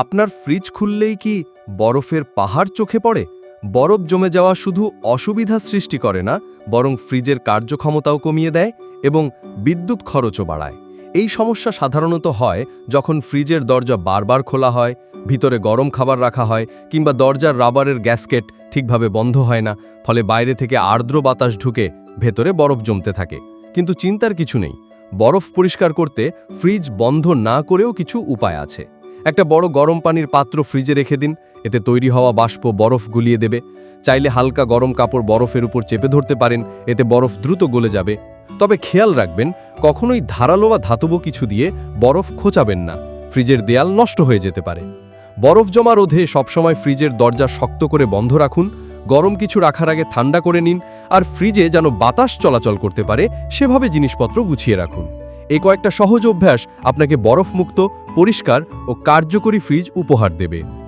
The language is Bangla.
আপনার ফ্রিজ খুললেই কি বরফের পাহাড় চোখে পড়ে? বরফ জমে যাওয়া শুধু অসুবিধা সৃষ্টি করে না, বরং ফ্রিজের কার্যক্ষমতাও কমিয়ে দেয় এবং বিদ্যুৎ খরচও বাড়ায়। এই সমস্যা সাধারণত হয় যখন ফ্রিজের দরজা বারবার খোলা হয়, ভিতরে গরম খাবার রাখা হয়, কিংবা দরজার রাবারের গ্যাসকেট ঠিকভাবে বন্ধ হয় না, ফলে বাইরে থেকে আর্দ্র বাতাস ঢুকে ভেতরে বরফ জমতে থাকে। কিন্তু চিন্তার কিছু নেই। বরফ পরিষ্কার করতে ফ্রিজ বন্ধ না করেও কিছু উপায় আছে। একটা বড় গরম পানির পাত্র ফ্রিজে রেখে দিন। এতে তৈরি হওয়া বাষ্প বরফ গুলিয়ে দেবে। চাইলে হালকা গরম কাপড় বরফের উপর চেপে ধরতে পারেন। এতে বরফ দ্রুত গলে যাবে। তবে খেয়াল রাখবেন, কখনোই ধারালো বা ধাতব কিছু দিয়ে বরফ খোঁচাবেন না। ফ্রিজের দেয়াল নষ্ট হয়ে যেতে পারে। বরফ জমা রোধে সবসময় ফ্রিজের দরজা শক্ত করে বন্ধ রাখুন। গরম কিছু রাখার আগে ঠান্ডা করে নিন। আর ফ্রিজে যেন বাতাস চলাচল করতে পারে, সেভাবে জিনিসপত্র গুছিয়ে রাখুন। এই কয়েকটা সহজ অভ্যাস আপনাকে বরফমুক্ত পরিষ্কার ও কার্যকরী ফ্রিজ উপহার দেবে।